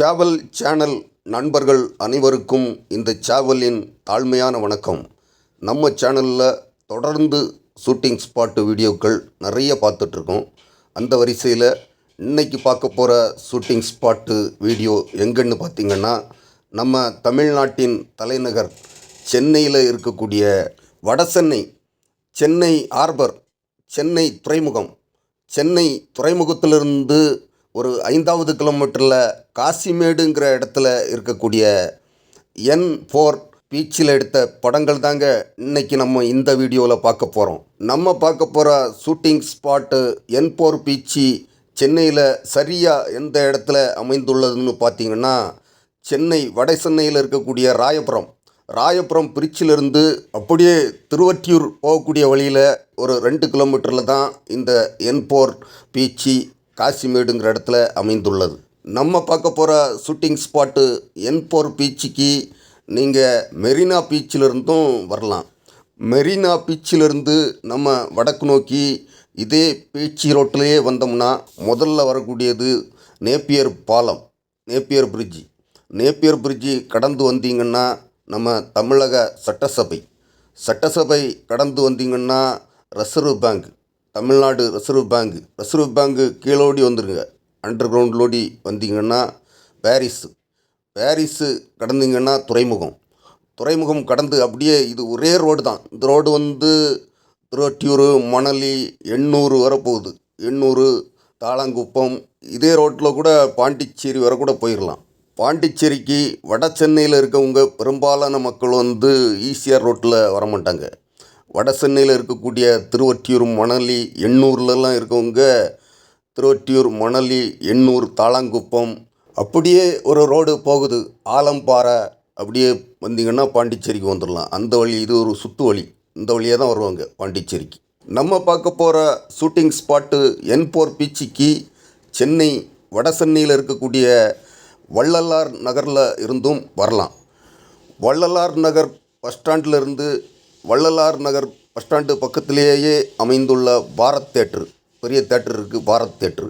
சேவல் சேனல் நண்பர்கள் அனைவருக்கும் இந்த சேவலின் தாழ்மையான வணக்கம். நம்ம சேனலில் தொடர்ந்து ஷூட்டிங் ஸ்பாட்டு வீடியோக்கள் நிறைய பார்த்துட்ருக்கோம். அந்த வரிசையில் இன்றைக்கி பார்க்க போகிற ஷூட்டிங் ஸ்பாட்டு வீடியோ எங்கன்னு பார்த்தீங்கன்னா நம்ம தமிழ்நாட்டின் தலைநகர் சென்னையில் இருக்கக்கூடிய வடசென்னை சென்னை ஆர்பர் சென்னை துறைமுகம் சென்னை துறைமுகத்திலிருந்து ஒரு ஐந்தாவது கிலோமீட்டரில் காசிமேடுங்கிற இடத்துல இருக்கக்கூடிய என் ஃபோர் பீச்சில் எடுத்த படங்கள் தாங்க இன்னைக்கு நம்ம இந்த வீடியோவில் பார்க்க போகிறோம் நம்ம பார்க்க போகிற shooting spot N four beach சென்னையில் சரியாக எந்த இடத்துல அமைந்துள்ளதுன்னு பார்த்தீங்கன்னா சென்னை வட சென்னையில் இருக்கக்கூடிய ராயபுரம். ராயபுரம் பிரிச்சிலிருந்து அப்படியே திருவற்றியூர் போகக்கூடிய வழியில் ஒரு ரெண்டு கிலோமீட்டரில் தான் இந்த என் ஃபோர் பீச்சி காசிமேடுங்கிற இடத்துல அமைந்துள்ளது. நம்ம பார்க்க போகிற ஷூட்டிங் ஸ்பாட்டு என்போர் பீச்சுக்கு நீங்கள் மெரினா பீச்சிலிருந்தும் வரலாம். மெரினா பீச்சிலிருந்து நம்ம வடக்கு நோக்கி இதே பீச்சி ரோட்டிலேயே வந்தோம்னா முதல்ல வரக்கூடியது நேப்பியர் பாலம் நேப்பியர் பிரிட்ஜி நேப்பியர் பிரிட்ஜி கடந்து வந்தீங்கன்னா நம்ம தமிழக சட்டசபை. சட்டசபை கடந்து வந்தீங்கன்னா reserve bank Tamil Nadu reserve bank reserve பேங்க்கு கீழோடி வந்துருங்க. அண்டர் கிரவுண்ட்லோடி வந்தீங்கன்னா பாரிஸு பாரிஸு கடந்தீங்கன்னா துறைமுகம். துறைமுகம் கடந்து அப்படியே இது ஒரே ரோடு தான். இந்த ரோடு வந்து திருவொட்டியூர் மணலி எண்ணூறு வரப்போகுது. எண்ணூறு தாளங்குப்பம். இதே ரோட்டில் கூட பாண்டிச்சேரி வர கூட போயிடலாம் பாண்டிச்சேரிக்கு வட சென்னையில் இருக்கவங்க பெரும்பாலான மக்கள் வந்து ஈசிஆர் ரோட்டில் வரமாட்டாங்க. வட சென்னையில் இருக்கக்கூடிய திருவொற்றியூர் மணலி எண்ணூர்லலாம் இருக்கவங்க திருவொற்றியூர் மணலி எண்ணூர் தாளாங்குப்பம் அப்படியே ஒரு ரோடு போகுது. ஆலம்பாறை அப்படியே வந்தீங்கன்னா பாண்டிச்சேரிக்கு வந்துடலாம் அந்த வழி இது ஒரு சுற்று வழி. இந்த வழியாக தான் வருவாங்க பாண்டிச்சேரிக்கு. நம்ம பார்க்க போகிற ஷூட்டிங் ஸ்பாட்டு என் போர் பீச்சிக்கு சென்னை வட சென்னையில் இருக்கக்கூடிய வள்ளலார் நகரில் இருந்தும் வரலாம். வள்ளலார் நகர் பஸ் ஸ்டாண்டில் இருந்து வள்ளலார் நகர் பஸ் ஸ்டாண்டு பக்கத்திலேயே அமைந்துள்ள பாரத் தேட்ரு பெரிய தேட்டர் இருக்குது பாரத் தேட்ரு.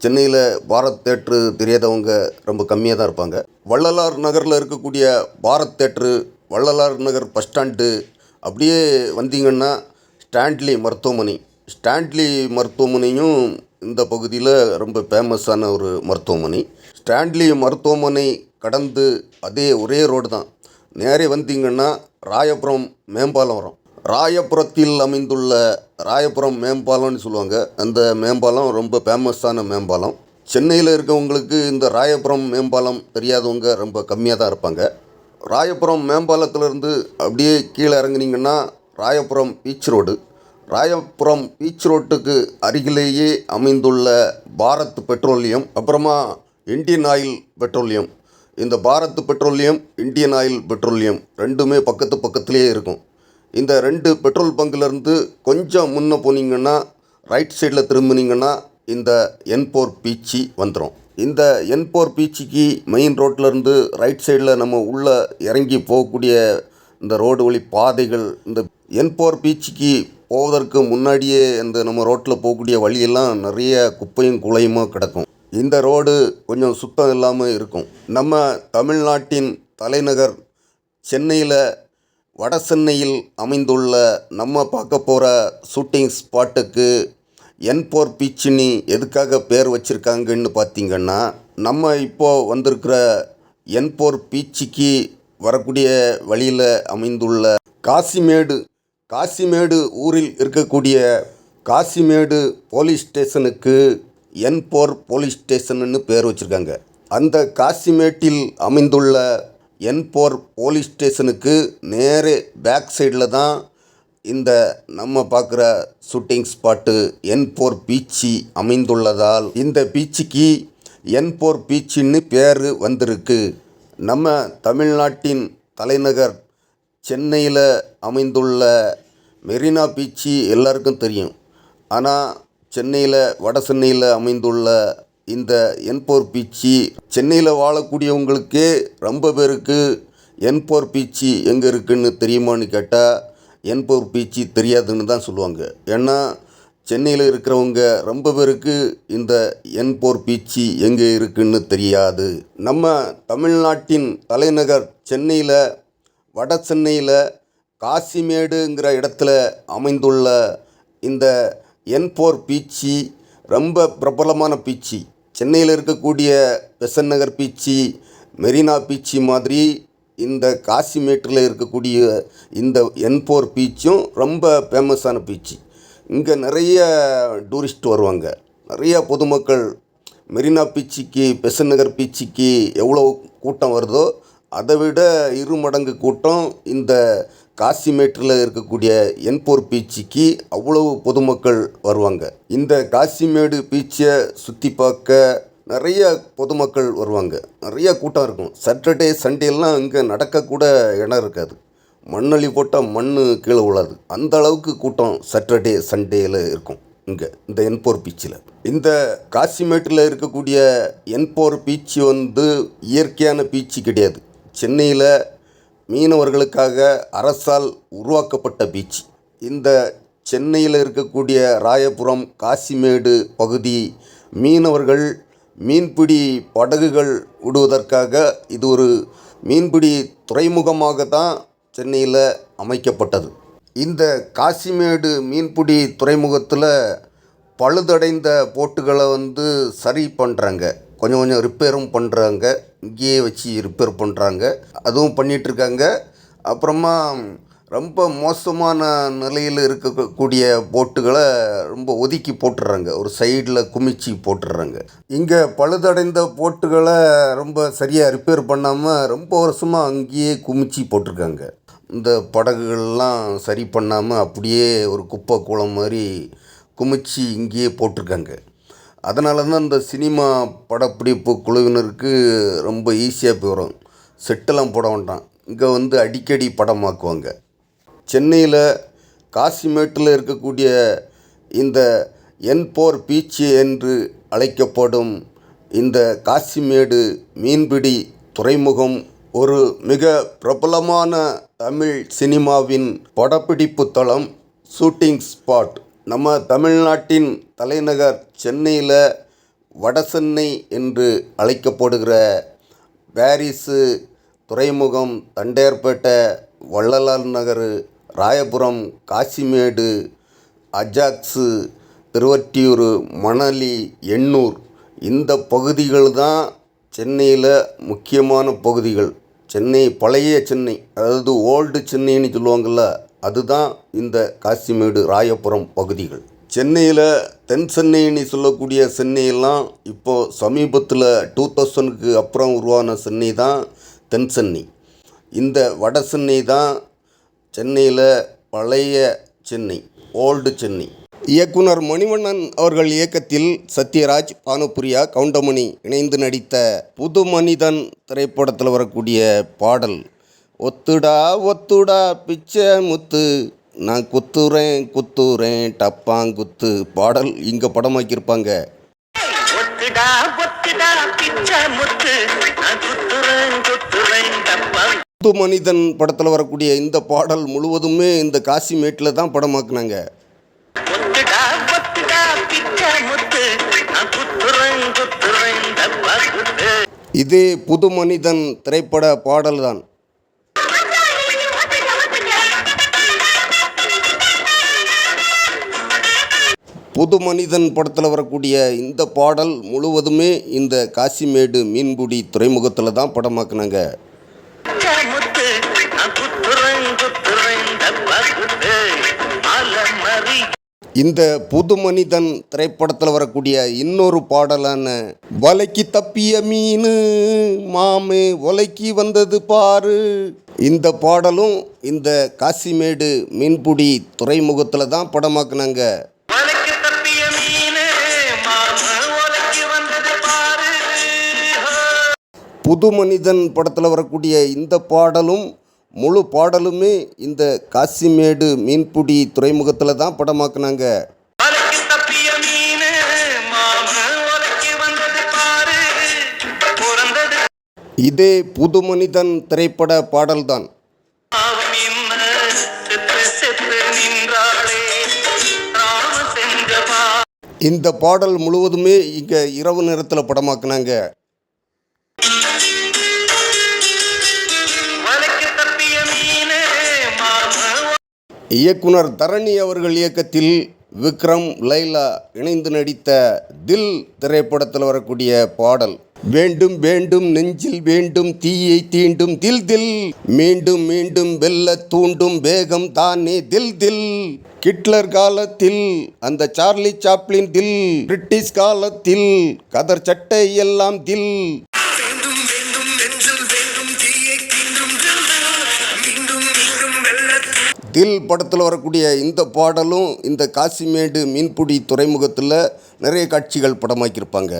சென்னையில் பாரத் தேட்ரு தெரியாதவங்க ரொம்ப கம்மியாக தான் இருப்பாங்க. வள்ளலார் நகரில் இருக்கக்கூடிய Bharat theatre Vallalar Nagar bus stand அப்படியே வந்தீங்கன்னா ஸ்டாண்ட்லி மருத்துவமனை. ஸ்டாண்ட்லி மருத்துவமனையும் இந்த பகுதியில் ரொம்ப ஃபேமஸான ஒரு மருத்துவமனை. ஸ்டான்லி மருத்துவமனை கடந்து அதே ஒரே ரோடு தான். நேரே வந்தீங்கன்னா ராயபுரம் மேம்பாலம் வரும். ராயபுரத்தில் அமைந்துள்ள ராயபுரம் மேம்பாலம்னு சொல்லுவாங்க. அந்த மேம்பாலம் ரொம்ப ஃபேமஸான மேம்பாலம். சென்னையில் இருக்கவங்களுக்கு இந்த ராயபுரம் மேம்பாலம் தெரியாதவங்க ரொம்ப கம்மியாக தான் இருப்பாங்க. ராயபுரம் மேம்பாலத்திலிருந்து அப்படியே கீழே இறங்குனீங்கன்னா Royapuram beach road Royapuram beach ரோட்டுக்கு அருகிலேயே அமைந்துள்ள பாரத் பெட்ரோலியம் அப்புறமா இந்தியன் ஆயில் பெட்ரோலியம். இந்த Bharat petroleum Indian oil petroleum ரெண்டுமே பக்கத்து பக்கத்துலேயே இருக்கும். இந்த ரெண்டு பெட்ரோல் பங்க்லேருந்து கொஞ்சம் முன்னே போனீங்கன்னா ரைட் சைடில் திரும்பினீங்கன்னா இந்த என்போர் பீச்சி வந்துடும் இந்த என்போர் பீச்சிக்கு மெயின் ரோட்லேருந்து ரைட் சைடில் நம்ம உள்ளே இறங்கி போகக்கூடிய இந்த ரோடு வழி பாதைகள் இந்த என்போர் பீச்சுக்கு போவதற்கு முன்னாடியே இந்த நம்ம ரோட்டில் போகக்கூடிய வழியெல்லாம் நிறைய குப்பையும் குலையுமாக கிடக்கும். இந்த ரோடு கொஞ்சம் சுத்தம் இல்லாமல் இருக்கும். நம்ம தமிழ்நாட்டின் தலைநகர் சென்னையில் வட சென்னையில் அமைந்துள்ள நம்ம பார்க்க போகிற ஷூட்டிங் ஸ்பாட்டுக்கு என்போர் பீச்சினி எதுக்காக பேர் வச்சுருக்காங்கன்னு பார்த்தீங்கன்னா நம்ம இப்போது வந்திருக்கிற என்போர் பீச்சுக்கு வரக்கூடிய வழியில் அமைந்துள்ள காசிமேடு காசிமேடு ஊரில் இருக்கக்கூடிய காசிமேடு போலீஸ் ஸ்டேஷனுக்கு என்போர் போலீஸ் ஸ்டேஷன்னு பேர் வச்சுருக்காங்க. அந்த காசிமேட்டில் அமைந்துள்ள என்போர் போலீஸ் ஸ்டேஷனுக்கு நேரே பேக் சைடில் தான் இந்த நம்ம பார்க்குற ஷூட்டிங் ஸ்பாட்டு என்போர் பீச்சி அமைந்துள்ளதால் இந்த பீச்சுக்கு என்போர் பீச்சின்னு பேர் வந்திருக்கு. நம்ம தமிழ்நாட்டின் தலைநகர் சென்னையில் அமைந்துள்ள மெரினா பீச்சு எல்லாருக்கும் தெரியும். ஆனால் சென்னையில் வட சென்னையில் அமைந்துள்ள இந்த என்போர் பீச்சி சென்னையில் வாழக்கூடியவங்களுக்கே ரொம்ப பேருக்கு என்போர் பீச்சி எங்கே இருக்குன்னு தெரியுமான்னு கேட்டால் என்போர் பீச்சி தெரியாதுன்னு தான் சொல்லுவாங்க. ஏன்னா சென்னையில் இருக்கிறவங்க ரொம்ப பேருக்கு இந்த என்போர் பீச்சி எங்கே இருக்குன்னு தெரியாது. நம்ம தமிழ்நாட்டின் தலைநகர் சென்னையில் வட சென்னையில் காசிமேடுங்கிற இடத்துல அமைந்துள்ள இந்த என் ஃபோர் பீச்சி ரொம்ப பிரபலமான பீச்சி சென்னையில் இருக்கக்கூடிய பெசன் நகர் பீச்சி மெரினா பீச்சி மாதிரி இந்த காசிமேட்டில் இருக்கக்கூடிய இந்த என் ஃபோர் பீச்சும் ரொம்ப ஃபேமஸான பீச்சு இங்கே நிறைய டூரிஸ்ட் வருவாங்க. நிறைய பொதுமக்கள் மெரினா பீச்சுக்கு பெசன் நகர் பீச்சுக்கு எவ்வளோ கூட்டம் வருதோ அதை விட இரு மடங்கு கூட்டம் இந்த காசிமேட்டில் இருக்கக்கூடிய என்போர் பீச்சுக்கு அவ்வளவு பொதுமக்கள் வருவாங்க. இந்த காசிமேடு பீச்சை சுற்றி பார்க்க நிறைய பொதுமக்கள் வருவாங்க. நிறைய கூட்டம் இருக்கும். சாட்டர்டே சண்டேலாம் இங்கே நடக்கக்கூட இடம் இருக்காது. மண்ணள்ளி போட்டால் மண் கீழே விழாது. அந்த அளவுக்கு கூட்டம் சாட்டர்டே சண்டேயில் இருக்கும் இங்கே இந்த என்போர் பீச்சில். இந்த காசிமேட்டில் இருக்கக்கூடிய என்போர் பீச்சு வந்து இயற்கையான பீச்சு கிடையாது. சென்னையில் மீனவர்களுக்காக அரசால் உருவாக்கப்பட்ட பீச் இந்த சென்னையில் இருக்கக்கூடிய ராயபுரம் காசிமேடு பகுதி மீனவர்கள் மீன்பிடி படகுகள் விடுவதற்காக இது ஒரு மீன்பிடி துறைமுகமாக தான் சென்னையில் அமைக்கப்பட்டது. இந்த காசிமேடு மீன்பிடி துறைமுகத்தில் பழுதடைந்த போட்டுகளை வந்து சரி பண்ணுறாங்க கொஞ்சம் கொஞ்சம் ரிப்பேரும் பண்ணுறாங்க இங்கேயே வச்சு ரிப்பேர் பண்ணுறாங்க அதுவும் பண்ணிகிட்ருக்காங்க அப்புறமா ரொம்ப மோசமான நிலையில் இருக்கக்கூடிய போட்டுகளை ரொம்ப ஒதுக்கி போட்டுடுறாங்க ஒரு சைடில் குமிச்சு போட்டுடுறாங்க இங்கே பழுதடைந்த போட்டுகளை ரொம்ப சரியாக ரிப்பேர் பண்ணாமல் ரொம்ப வருஷமாக அங்கேயே குமிச்சு போட்டிருக்காங்க. இந்த படகுகள்லாம் சரி பண்ணாமல் அப்படியே ஒரு குப்பை கூளம் மாதிரி குமிச்சு இங்கேயே போட்டிருக்காங்க. அதனால தான் இந்த சினிமா படப்பிடிப்பு குழுவினருக்கு ரொம்ப ஈஸியாக போயிடும் செட்டெல்லாம் போட வேண்டாம் இங்கே வந்து அடிக்கடி படமாக்குவாங்க. சென்னையில் காசிமேட்டில் இருக்கக்கூடிய இந்த என் போர் பீச்சு என்று அழைக்கப்படும் இந்த காசிமேடு மீன்பிடி துறைமுகம் ஒரு மிக பிரபலமான தமிழ் சினிமாவின் படப்பிடிப்பு தளம் ஷூட்டிங் ஸ்பாட். நம்ம தமிழ்நாட்டின் தலைநகர் சென்னையில் வடசென்னை என்று அழைக்கப்படுகிற பாரிஸு துறைமுகம் தண்டையார்பேட்டை வள்ளலார் நகர் ராயபுரம் காசிமேடு அஜாக்ஸு திருவொற்றியூர் மணலி எண்ணூர் இந்த பகுதிகள் தான் சென்னையில் முக்கியமான பகுதிகள். சென்னை பழைய சென்னை அதாவது ஓல்டு சென்னைன்னு சொல்லுவாங்கள்ல அதுதான் இந்த காசிமேடு ராயபுரம் பகுதிகள். சென்னையில் தென் சென்னைன்னு சொல்லக்கூடிய சென்னையெல்லாம் இப்போது சமீபத்தில் டூ தௌசண்ட்க்கு அப்புறம் உருவான சென்னை தான் தென் சென்னை. இந்த வட சென்னை தான் சென்னையில் பழைய சென்னை ஓல்டு சென்னை. இயக்குனர் மணிவண்ணன் அவர்கள் இயக்கத்தில் சத்யராஜ் பானுப்பிரியா கவுண்டமணி இணைந்து நடித்த புது மனிதன் திரைப்படத்தில் வரக்கூடிய பாடல் ஒத்துடா ஒத்துடா பிச்சை முத்து. நான் குத்துறேன் குத்துறேன் டப்பாங்குத்து பாடல் இங்கே படமாக்கியிருப்பாங்க புது மனிதன் படத்தில் வரக்கூடிய இந்த பாடல் முழுவதுமே இந்த காசிமேட்டில் தான் படமாக்குனாங்க இதே புது மனிதன் திரைப்பட பாடல் தான் புது மனிதன் படத்தில் வரக்கூடிய இந்த பாடல் முழுவதுமே இந்த காசிமேடு மீன்பிடி துறைமுகத்தில் தான் படமாக்குனாங்க. இந்த புது மனிதன் திரைப்படத்தில் வரக்கூடிய இன்னொரு பாடலான வலைக்கு தப்பிய மீன் மாமே ஒலைக்கு வந்தது பாரு. இந்த பாடலும் இந்த காசிமேடு மீன்பிடி துறைமுகத்தில் தான் படமாக்குனாங்க. புது மனிதன் படத்தில் வரக்கூடிய இந்த பாடலும் முழு பாடலுமே இந்த காசிமேடு மீன்பிடி துறைமுகத்தில் தான் படமாக்குனாங்க. இதே புது மனிதன் திரைப்பட பாடல்தான். இந்த பாடல் முழுவதுமே இங்கே இரவு நேரத்தில் படமாக்குனாங்க. இயக்குனர் தரணி அவர்கள் இயக்கத்தில் விக்ரம் லைலா இணைந்து நடித்த தில் திரைப்படத்தில் வரக்கூடிய பாடல் வேண்டும் வேண்டும் நெஞ்சில் வேண்டும் தீயை தீண்டும் தில் தில். மீண்டும் மீண்டும் வெல்ல தூண்டும் வேகம் தானே தில் தில். கிட்லர் காலத்தில் அந்த சார்லி சாப்ளின் தில் பிரிட்டிஷ் காலத்தில் கதர் சட்டை எல்லாம் தில். தில் படத்தில் வரக்கூடிய இந்த பாடலும் இந்த காசிமேடு மீன்பிடி துறைமுகத்தில் நிறைய காட்சிகள் படமாக்கியிருப்பாங்க.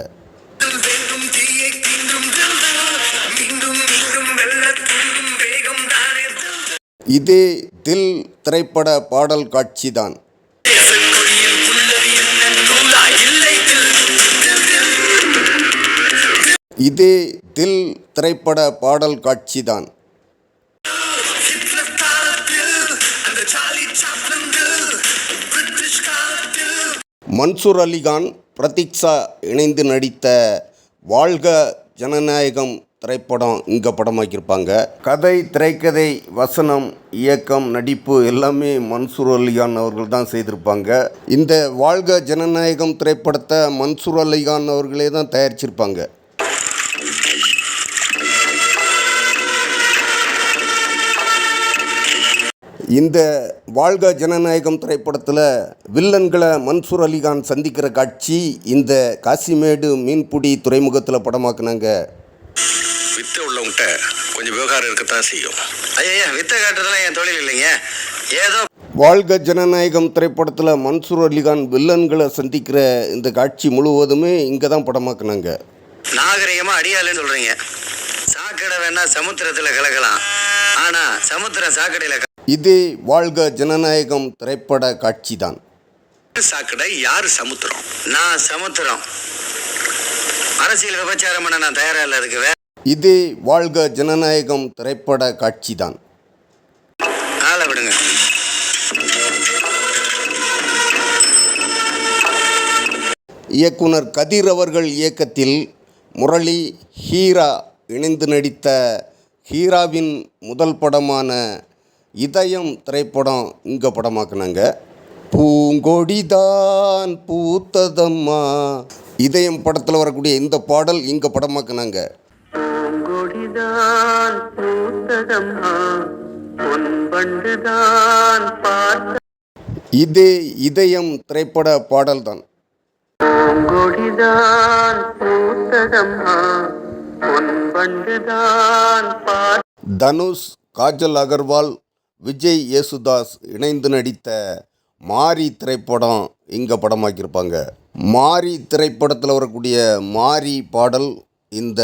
இதே தில் திரைப்பட பாடல் காட்சி தான் இதே தில் திரைப்பட பாடல் காட்சி தான் மன்சூர் அலிகான் பிரதீக்ஷா இணைந்து நடித்த வாழ்க ஜனநாயகம் திரைப்படம் இங்கே படமாக்கியிருப்பாங்க. கதை திரைக்கதை வசனம் இயக்கம் நடிப்பு எல்லாமே மன்சூர் அலிகான் அவர்கள் தான் செய்திருப்பாங்க. இந்த வாழ்க ஜனநாயகம் திரைப்படத்தை மன்சூர் அலிகான் அவர்களே தான் தயாரிச்சிருப்பாங்க. இந்த வாழ்க ஜனநாயகம் திரைப்படத்தில் வில்லன்களை மன்சூர் அலிகான் சந்திக்கிற காட்சி இந்த காசிமேடு மீன்பிடி துறைமுகத்தில் படமாக்குனாங்க. வித்தை உள்ளவங்கிட்ட கொஞ்சம் விவகாரம் இருக்கத்தான் செய்யும். ஐயா வித்தை காட்டுறதுலாம் என் தொழில் இல்லைங்க. ஏதோ வாழ்க ஜனநாயகம் திரைப்படத்தில் மன்சூர் அலிகான் வில்லன்களை சந்திக்கிற இந்த காட்சி முழுவதுமே இங்கே தான் படமாக்குனாங்க. நாகரிகமா அடியாளுன்னு சொல்றீங்க. சாக்கடை வேணா சமுத்திரத்துல கலக்கலாம். ஆனா சமுத்திரம் சாக்கடையில இதே வாழ்க ஜனநாயகம் திரைப்பட காட்சி தான் சாக்கடை யாரு சமுத்திரம்? நான் சமுத்திரம். அரசியல் விபச்சாரம் பண்ண நான் தயாரா இல்ல அதுக்கு இதே வாழ்க ஜனநாயகம் திரைப்பட காட்சி தான் ஆளை விடுங்க. இயக்குனர் கதிர் அவர்கள் இயக்கத்தில் முரளி ஹீரா இணைந்து நடித்த ஹீராவின் முதல் படமான இதயம் திரைப்படம் இங்கே படமாக்குனாங்க. பூங்கொடிதான் பூத்ததம்மா. இதயம் படத்தில் வரக்கூடிய இந்த பாடல் இங்கே படமாக்குனாங்க. இதே இதயம் திரைப்பட பாடல் தான் தனுஷ் காஜல் அகர்வால் விஜய் யேசுதாஸ் இணைந்து நடித்த மாரி திரைப்படம் இங்கே படமாக்கியிருப்பாங்க. மாரி திரைப்படத்தில் வரக்கூடிய மாரி பாடல் இந்த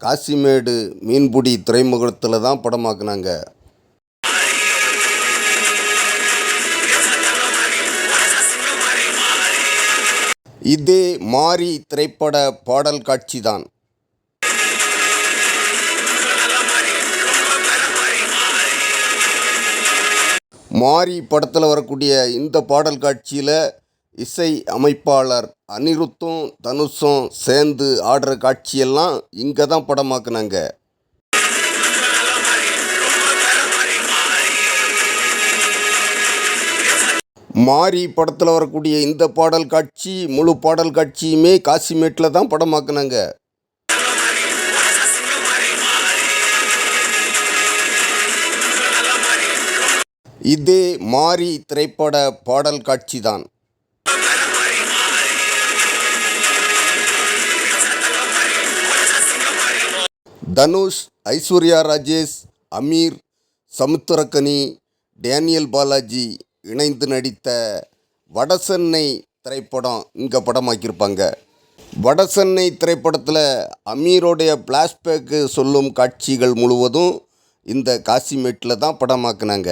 காசிமேடு மீன்பிடி துறைமுகத்தில் தான் படமாக்குனாங்க. இதே மாரி திரைப்பட பாடல் காட்சி தான். மாரி படத்தில் வரக்கூடிய இந்த பாடல் காட்சியில் இசை அமைப்பாளர் அனிருத்தும் தனுஷும் சேர்ந்து ஆடுற காட்சியெல்லாம் இங்கே தான் படமாக்குனாங்க. மாரி படத்தில் வரக்கூடிய இந்த பாடல் காட்சி முழு பாடல் காட்சியுமே காசிமேட்டில் தான் படமாக்குனாங்க. இதே மாரி திரைப்பட பாடல் காட்சி தான் தனுஷ் ஐஸ்வர்யா ராஜேஷ் அமீர் சமுத்திரக்கனி டேனியல் பாலாஜி இணைந்து நடித்த வடசென்னை திரைப்படம் இங்கே படமாக்கியிருப்பாங்க. வடசென்னை திரைப்படத்தில் அமீரோடைய பிளாஷ்பேக்கு சொல்லும் காட்சிகள் முழுவதும் இந்த காசிமேட்டில் தான் படமாக்குனாங்க.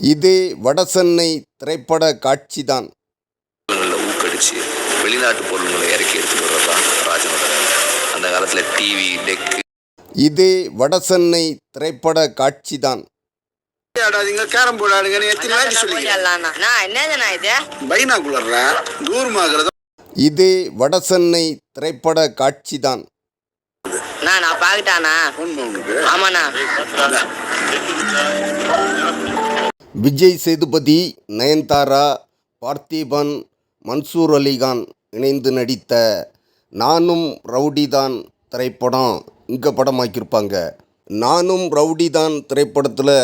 இதே வடசென்னை திரைப்பட காட்சி தான் பொருள்களில் ஊக்கடிச்சு வெளிநாட்டு பொருள்களை இறக்கி எடுத்துட்டு அந்த காலத்தில் டிவி டெக்கு இதே வடசென்னை திரைப்பட காட்சி தான் ஆடாதீங்க கேரம் போர்டு ஆடுங்கன்னு எத்தனை வாட்டி இது? பைனாக்குலர்ல தூரமாகிறது இது வடசென்னை திரைப்பட காட்சிதான். நான் நான் உனக்கு. ஆமாண்ணா. விஜய் சேதுபதி நயன்தாரா பார்த்திபன் மன்சூர் அலிகான் இணைந்து நடித்த நானும் ரவுடிதான் திரைப்படம் இங்கே படமாக்கியிருப்பாங்க. நானும் ரவுடிதான் திரைப்படத்தில்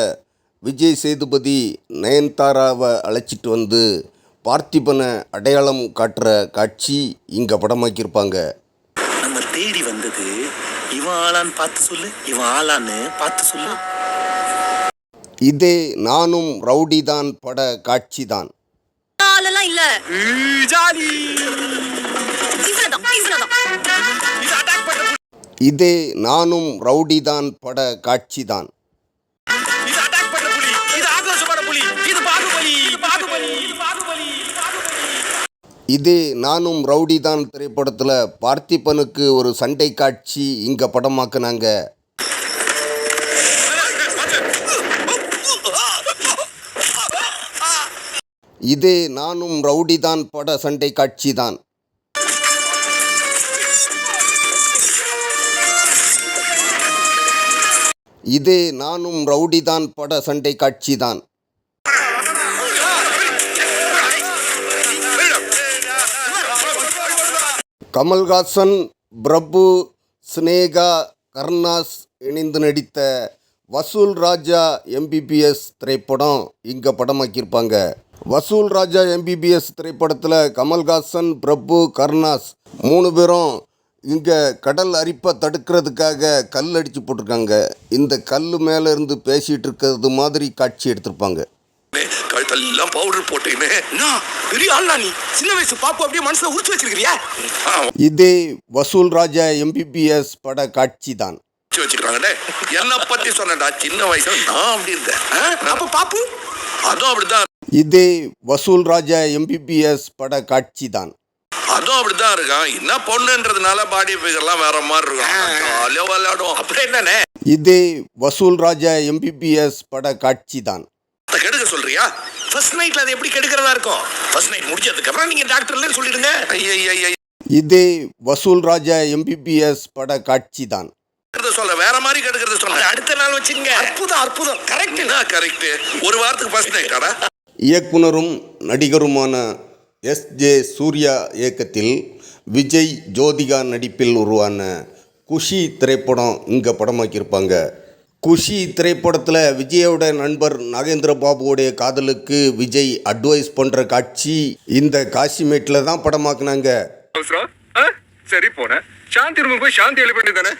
விஜய் சேதுபதி நயன்தாராவை அழைச்சிட்டு வந்து பார்த்திபனை அடையாளம் காட்டுற காட்சி இங்கே படமாக்கியிருப்பாங்க. நம்ம தேடி வந்தது இவன் ஆளான்னு பார்த்து சொல்லு இவன் ஆளான்னு பார்த்து சொல்லு. இதே நானும் ரவுடிதான் பட காட்சிதான். ஆளெல்லாம் இல்ல. ஜாலி. இவ்வளவுதான் இவ்வளவுதான் இது நானும் ரவுடிதான் பட காட்சிதான். இது அட்டாக் பண்ற புலி. இது நானும் ரவுடிதான் திரைப்படத்தில் பார்த்திபனுக்கு ஒரு சண்டை காட்சி இங்கே படமாக்குனாங்க. இதே நானும் ரவுடிதான் பட சண்டை காட்சி தான். இதே நானும் ரவுடிதான் பட சண்டை காட்சி தான். கமல்ஹாசன் பிரபு ஸ்னேகா கர்ணாஸ் இணைந்து நடித்த வசூல் ராஜா எம்பிபிஎஸ் திரைப்படம் இங்கே படமாக்கியிருப்பாங்க. வசூல் ராஜா எம்பிபிஎஸ் திரைப்படத்தில் கமல்ஹாசன் பிரபு கர்ணாஸ் மூணு பேரும் இங்கே கடல் அரிப்பை தடுக்கிறதுக்காக கல் அடித்து போட்டிருக்காங்க. இந்த கல் மேலே இருந்து பேசிகிட்டு இருக்கிறது மாதிரி காட்சி எடுத்திருப்பாங்க. கழுத்தெல்லாம் பவுடர் போட்டுக்கின்னு பெரிய ஆள்னா நீ. சின்ன வயசு பாப்பு அப்படியே மனசுல உரிச்சு வச்சிருக்கிறியா? இதே வசூல் ராஜா எம்பிபிஎஸ் பட காட்சி தான். வச்சு வச்சுக்கிறாங்கடே என்ன பத்தி சொன்னடா சின்ன வயசுல நான் அப்படி இருந்தேன்? அப்ப பாப்பு? அதுவும் அப்படிதான் இதே வசூல் ராஜா எம்பிபிஎஸ் பட காட்சி தான் அதுவும் அப்படிதான் இருக்கான். என்ன பொண்ணுன்றதுனால பாடி ஃபிகர்லாம் வேற மாதிரி இருக்கும். விளையாடும் அப்படி என்னண்ணே? இதே வசூல் ராஜா எம்பிபிஎஸ் பட காட்சி தான் அதை கெடுக்க சொல்றியா? ஃபர்ஸ்ட் நைட்ல அது எப்படி கெடுக்கிறதா இருக்கும்? ஃபர்ஸ்ட் நைட் முடிஞ்சதுக்கு அப்புறம் நீங்க டாக்டர்ல சொல்லிடுங்க. இதே வசூல் ராஜா எம்பிபிஎஸ் பட காட்சி தான் சொல்ல வேற மாதிரி கெடுக்கிறது சொன்ன அடுத்த நாள் வச்சுங்க அற்புதம் அற்புதம் கரெக்ட் என்ன கரெக்ட் ஒரு வாரத்துக்கு ஃபர்ஸ்ட் நைட்டாடா இயக்குனரும் நடிகருமான எஸ் ஜே சூர்யா இயக்கத்தில் விஜய் ஜோதிகா நடிப்பில் உருவான குஷி திரைப்படம் இங்கே படமாக்கியிருப்பாங்க. குஷி திரைப்படத்தில் விஜயோட நண்பர் நாகேந்திர பாபுவோடைய காதலுக்கு விஜய் அட்வைஸ் பண்ணுற காட்சி இந்த காசிமேட்டில் தான் படமாக்குனாங்க. சரி போனேன். சாந்தி ரூமுக்கு போய் சாந்தி எழுப்பிட்டு தானே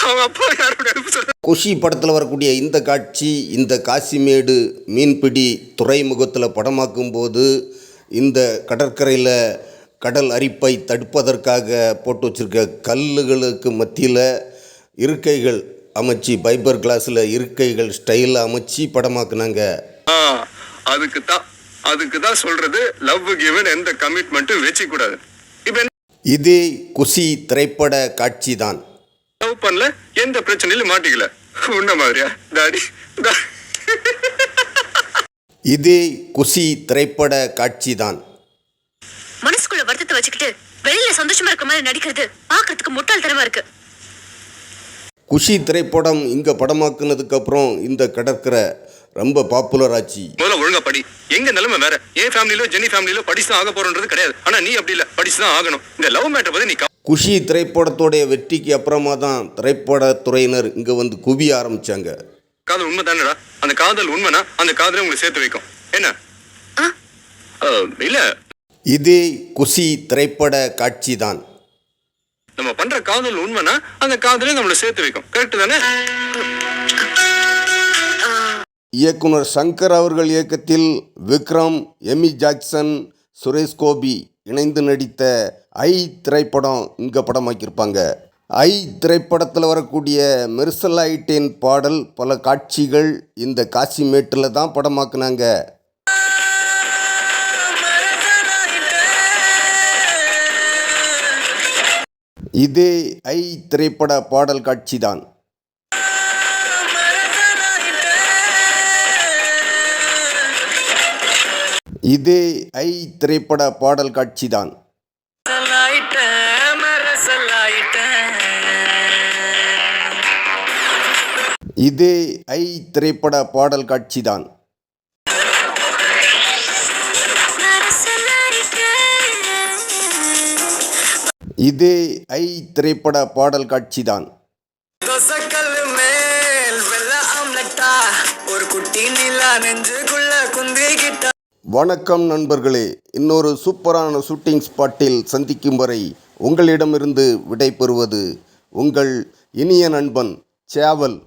அவங்க அப்பா யாரோட எழுப்பு சொல்ற? குஷி படத்தில் வரக்கூடிய இந்த காட்சி இந்த காசிமேடு மீன்பிடி துறைமுகத்தில் படமாக்கும்போது இந்த கடற்கரையில் கடல் அரிப்பை தடுப்பதற்காக போட்டு வச்சிருக்க கல்லுகளுக்கு மத்தியில் இருக்கைகள் அமைச்சு ஃபைபர் கிளாஸில் இருக்கைகள் ஸ்டைலில் அமைச்சு படமாக்குனாங்க. அதுக்கு தான் அதுக்கு தான் சொல்றது லவ் கிவன் எந்த கமிட்மெண்ட்டும் வச்சுக்க கூடாது. இப்போ இதே குஷி திரைப்பட காட்சி தான் லவ் பண்ணல? எந்த பிரச்சனையிலும் மாட்டிக்கல. உன்ன மாதிரியா? டாடி இதே குஷி திரைப்பட காட்சி தான் மனசுக்குள்ள வருத்தத்தை வச்சுக்கிட்டு வெளியில சந்தோஷமா இருக்க மாதிரி நடிக்கிறது பாக்குறதுக்கு முட்டாள்தனமா இருக்கு. குஷி திரைப்படம் இங்கே படமாக்குனதுக்கப்புறம் இந்த கடற்கரை ரொம்ப பாப்புலர் ஆச்சு. முதல்ல ஒழுங்கா படி. எங்க நிலைமை வேற? என் ஃபேமிலியிலோ ஜெனி ஃபேமிலியிலோ படிச்சு தான் ஆக போறன்றது கிடையாது. ஆனா நீ அப்படி இல்ல. படிச்சு தான் ஆகணும். இந்த லவ் மேட்டர் பத்தி நீ குஷி திரைப்படத்தோடைய வெற்றிக்கு அப்புறமா தான் திரைப்படத்துறையினர் இங்கே வந்து குவிய ஆரம்பித்தாங்க காதல் உண்மை தானடா அந்த காதல் உண்மைனா அந்த காதலை உங்களை சேர்த்து வைக்கும். என்ன? ஆ, இல்ல. இதே குஷி திரைப்பட காட்சி தான் நம்ம பண்ற காதல் உண்மைனா அந்த காதலே நம்மளை சேர்த்து வைக்கும். கரெக்ட் தானே? இயக்குனர் சங்கர் அவர்கள் இயக்கத்தில் விக்ரம் எமி ஜாக்சன் சுரேஷ் கோபி இணைந்து நடித்த ஐ திரைப்படம் இங்கே படமாக்கியிருப்பாங்க. ஐ திரைப்படத்தில் வரக்கூடிய மெர்சலைட்டின் பாடல் பல காட்சிகள் இந்த காசிமேட்டில் தான் படமாக்குனாங்க. இதே ஐ திரைப்பட பாடல் காட்சி தான். இதே ஐ திரைப்பட பாடல் காட்சி தான் இதே ஐ திரைப்பட பாடல் காட்சி தான் இதே ஐ திரைப்பட பாடல் காட்சி தான் மேல் ஒரு குட்டி நிலா நெஞ்சுக்குள்ள குந்திக்கிட்டா. வணக்கம் நண்பர்களே. இன்னொரு சூப்பரான ஷூட்டிங் ஸ்பாட்டில் சந்திக்கும் வரை உங்களிடமிருந்து விடைபெறுவது உங்கள் இனிய நண்பன் சேவல்.